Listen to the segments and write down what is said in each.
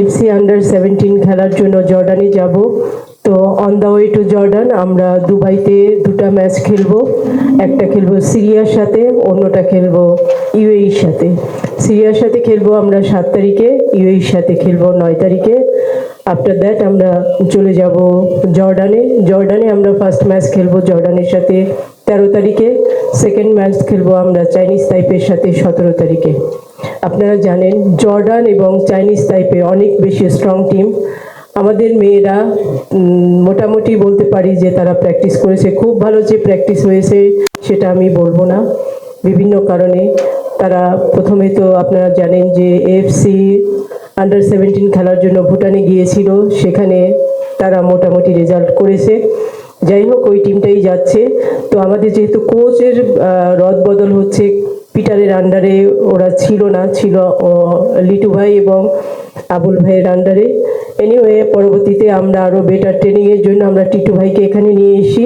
FC under seventeen খেলার জন্য জর্ডানে যাব। তো on the way to Jordan আমরা দুবাইতে দুটো ম্যাচ খেলব। একটা খেলব সিরিয়ার সাথে, অন্যটা খেলব ইউএইর সাথে। সিরিয়ার সাথে খেলব আমরা সাত তারিখে, ইউএইর সাথে খেলব নয় তারিখে। আফটার দ্যাট আমরা চলে যাব জর্ডানে। জর্ডানে আমরা ফার্স্ট ম্যাচ খেলব জর্ডানের সাথে তেরো তারিখে। সেকেন্ড ম্যাচ খেলব আমরা চাইনিজ টাইপের সাথে সতেরো তারিখে। আপনারা জানেন, জর্ডান এবং চাইনিজ তাইপে অনেক বেশি স্ট্রং টিম আমাদের মেয়েরা মোটামুটি বলতে পারি যে তারা প্র্যাকটিস করেছে। খুব ভালো যে প্র্যাকটিস হয়েছে, সেটা আমি বলব না। বিভিন্ন কারণে তারা প্রথমে তো আপনারা জানেন যে এফসি আন্ডার সেভেন্টিন খেলার জন্য ভুটানে গিয়েছিল। সেখানে তারা মোটামুটি রেজাল্ট করেছে। যাই হোক, ওই টিমটাই যাচ্ছে। তো আমাদের যেহেতু কোচের রদ বদল হচ্ছে পিটারের আন্ডারে ওরা ছিল না, ছিল লিটু ভাই এবং আবুল ভাইয়ের আন্ডারে এনিওয়ে পরবর্তীতে আমরা আরও বেটার ট্রেনিংয়ের জন্য আমরা টিটু ভাইকে এখানে নিয়ে এসি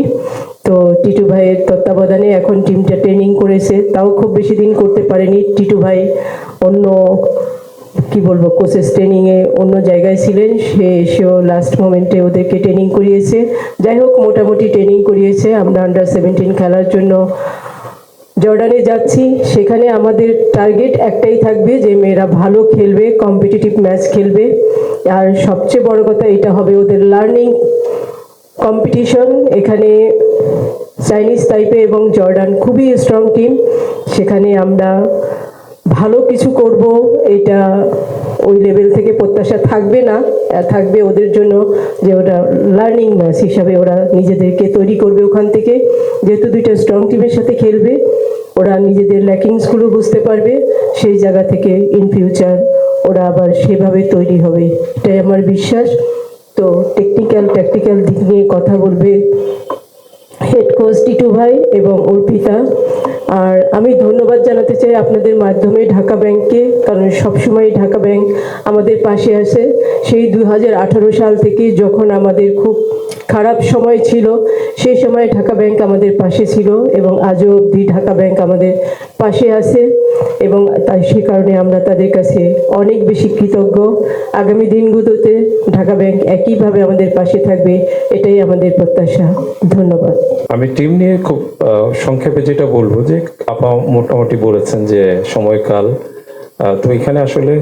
তো টিটু ভাইয়ের তত্ত্বাবধানে এখন টিমটা ট্রেনিং করেছে। তাও খুব বেশি দিন করতে পারেনি। টিটু ভাই অন্য, কি বলব কোচেস ট্রেনিংয়ে অন্য জায়গায় ছিলেন। সে এসেও লাস্ট মোমেন্টে ওদেরকে ট্রেনিং করিয়েছে। যাই হোক, মোটামুটি ট্রেনিং করিয়েছে। আমরা আন্ডার সেভেন্টিন খেলার জন্য জর্ডানে যাচ্ছি, সেখানে আমাদের টার্গেট একটাই থাকবে যে মেয়েরা ভালো খেলবে কম্পিটিটিভ ম্যাচ খেলবে। আর সবচেয়ে বড় কথা এটা হবে ওদের লার্নিং কম্পিটিশন এখানে চাইনিজ টাইপে এবং জর্ডান খুবই স্ট্রং টিম সেখানে আমরা ভালো কিছু করব, এটা ওই লেভেল থেকে প্রত্যাশা থাকবে না। থাকবে ওদের জন্য যে ওরা লার্নিং ম্যাচ হিসাবে ওরা নিজেদেরকে তৈরি করবে ওখান থেকে। যেহেতু দুইটা স্ট্রং টিমের সাথে খেলবে ওরা নিজেদের ল্যাকিংসগুলো বুঝতে পারবে, সেই জায়গা থেকে ইন ফিউচার ওরা আবার সেভাবে তৈরি হবে। এটাই আমার বিশ্বাস। তো টেকনিক্যাল প্র্যাকটিক্যাল দিক নিয়ে কথা বলবে হেড কোচ টিটু ভাই এবং অর্পিতা। আর আমি ধন্যবাদ জানাতে চাই আপনাদের মাধ্যমে ঢাকা ব্যাংককে, কারণ সবসময় ঢাকা ব্যাংক আমাদের পাশে আসে সেই দু হাজার আঠারো সাল থেকে যখন আমাদের খুব খারাপ সময় ছিল, সেই সময় ঢাকা ব্যাংক আমাদের পাশে ছিল এবং আজও অবধি ঢাকা ব্যাংক আমাদের পাশে আছে এবং তাই সে কারণে আমরা তাদের কাছে অনেক বেশি কৃতজ্ঞ। আগামী দিনগুলোতে ঢাকা ব্যাংক একইভাবে আমাদের পাশে থাকবে, এটাই আমাদের প্রত্যাশা। ধন্যবাদ। আমি টিম নিয়ে খুব সংক্ষেপে যেটা বলব যে আপা মোটামুটি বলেছেন যে সময়কাল তো এখানে আসলে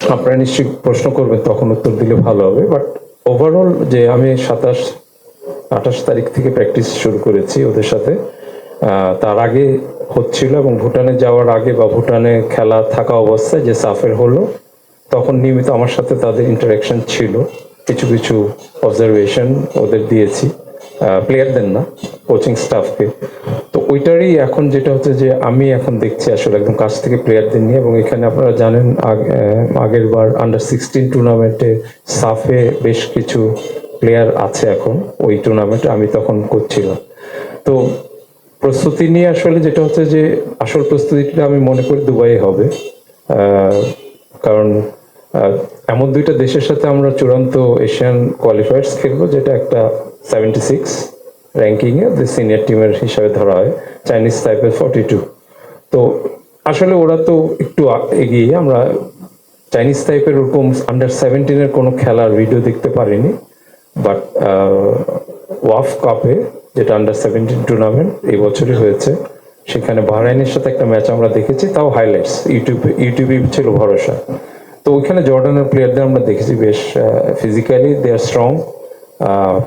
আপনারা নিশ্চয়ই প্রশ্ন করবেন তখন উত্তর দিলে ভালো হবে, বাট ওভারঅল যে আমি সাতাশ, আঠাশ তারিখ থেকে প্র্যাকটিস শুরু করেছি ওদের সাথে তার আগে হচ্ছিল এবং ভুটানে যাওয়ার আগে বা ভুটানে খেলা থাকা অবস্থায় যে সাফের হলো, তখন নিয়মিত আমার সাথে তাদের ইন্টারাকশন ছিল। কিছু কিছু অবজারভেশন ওদের দিয়েছি। প্লেয়ারদের না কোচিং স্টাফকে তো ওইটারই এখন যেটা হচ্ছে যে আমি এখন দেখছি আসলে একদম কাছ থেকে প্লেয়ারদের নিয়ে এবং এখানে আপনারা জানেন আগের বার আন্ডার সিক্সটিন টুর্নামেন্টে সাফে বেশ কিছু প্লেয়ার আছে এখন। ওই টুর্নামেন্টে আমি তখন করছিলাম। তো প্রস্তুতি নিয়ে আসলে যেটা হচ্ছে যে আসল প্রস্তুতিটা আমি মনে করি দুবাই হবে। কারণ এমন দুইটা দেশের সাথে আমরা চূড়ান্ত এশিয়ান কোয়ালিফায়ার্স খেলব, যেটা একটা সেভেন্টি সিক্স র্যাঙ্কিংয়ে সিনিয়র টিমের হিসাবে ধরা হয় চাইনিজ টাইপের ফর্টি টু তো আসলে ওরা তো একটু এগিয়ে, আমরা চাইনিজ টাইপের ওরকম আন্ডার সেভেন্টিনের কোনো খেলার ভিডিও দেখতে পারিনি বাট ওয়াফ কাপে যেটা আন্ডার সেভেন্টিন টুর্নামেন্ট এই বছরই হয়েছে, সেখানে বাহরাইনের সাথে একটা ম্যাচ আমরা দেখেছি, তাও হাইলাইটস ইউটিউবে ইউটিউবে ছিল ভরসা। তো ওইখানে জর্ডানের প্লেয়ারদের আমরা দেখেছি বেশ physically they are strong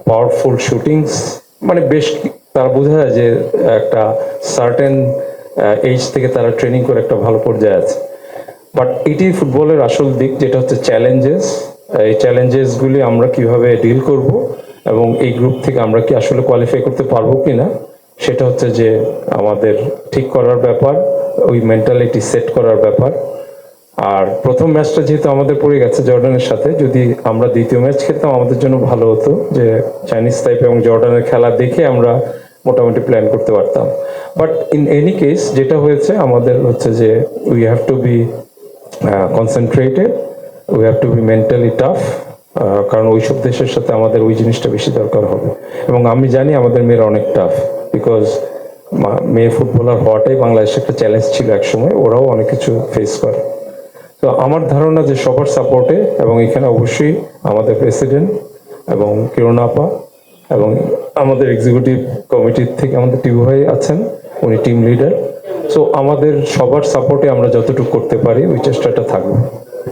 powerful shootings মানে বেশ তারা বোঝা যায় যে একটা সার্টেন এইজ থেকে তারা ট্রেনিং করে একটা ভালো পর্যায়ে আছে। বাট এটি ফুটবলের আসল দিক যেটা হচ্ছে চ্যালেঞ্জেস এই চ্যালেঞ্জেসগুলি আমরা কীভাবে ডিল করব এবং এই গ্রুপ থেকে আমরা কি আসলে কোয়ালিফাই করতে পারব কি না সেটা হচ্ছে যে আমাদের ঠিক করার ব্যাপার, ওই মেন্টালিটি সেট করার ব্যাপার। আর প্রথম ম্যাচটা যেহেতু আমাদের পড়ে গেছে জর্ডানের সাথে, যদি আমরা দ্বিতীয় ম্যাচ খেলতাম, আমাদের জন্য ভালো হতো যে চাইনিজ টাইপ এবং জর্ডানের খেলা দেখে আমরা মোটামুটি প্ল্যান করতে পারতাম। বাট ইন এনি কেস যেটা হয়েছে, আমাদের হচ্ছে যে we have to be concentrated we have to be mentally tough কারণ ওইসব দেশের সাথে আমাদের ওই জিনিসটা বেশি দরকার হবে। এবং আমি জানি আমাদের মেয়েরা অনেক টাফ বিকজ মেয়ে ফুটবলার হওয়াটাই বাংলাদেশের একটা চ্যালেঞ্জ ছিল একসময়, ওরাও অনেক কিছু ফেস করে। তো আমার ধারণা যে সবার সাপোর্টে এবং এখানে অবশ্যই আমাদের প্রেসিডেন্ট এবং কিরণ আপা এবং আমাদের এক্সিকিউটিভ কমিটির থেকে আমাদের টিভি ভাই আছেন, উনি টিম লিডার সো আমাদের সবার সাপোর্টে আমরা যতটুকু করতে পারি, ওই চেষ্টাটা থাকবে।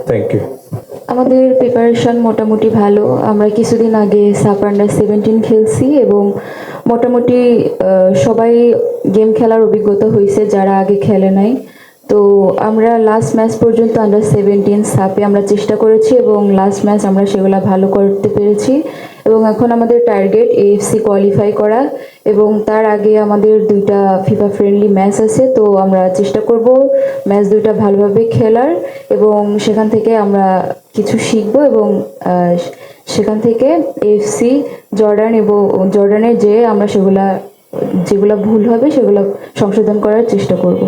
থ্যাংক ইউ আমাদের প্রিপারেশন মোটামুটি ভালো। আমরা কিছুদিন আগে সাপ আন্ডার সেভেন্টিন খেলছি এবং মোটামুটি সবাই গেম খেলার অভিজ্ঞতা হয়েছে যারা আগে খেলে নাই। তো আমরা লাস্ট ম্যাচ পর্যন্ত আন্ডার সেভেন্টিন সাপে আমরা চেষ্টা করেছি এবং লাস্ট ম্যাচ আমরা সেগুলো ভালো করতে পেরেছি। এবং এখন আমাদের টার্গেট এএফসি কোয়ালিফাই করা এবং তার আগে আমাদের দুইটা ফিফা ফ্রেন্ডলি ম্যাচ আছে, তো আমরা চেষ্টা করব ম্যাচ দুইটা ভালোভাবে খেলার এবং সেখান থেকে আমরা কিছু শিখব এবং সেখান থেকে এফসি জর্ডান এবং জর্ডানে যেয়ে আমরা সেগুলা, যেগুলো ভুল হবে সেগুলো সংশোধন করার চেষ্টা করব।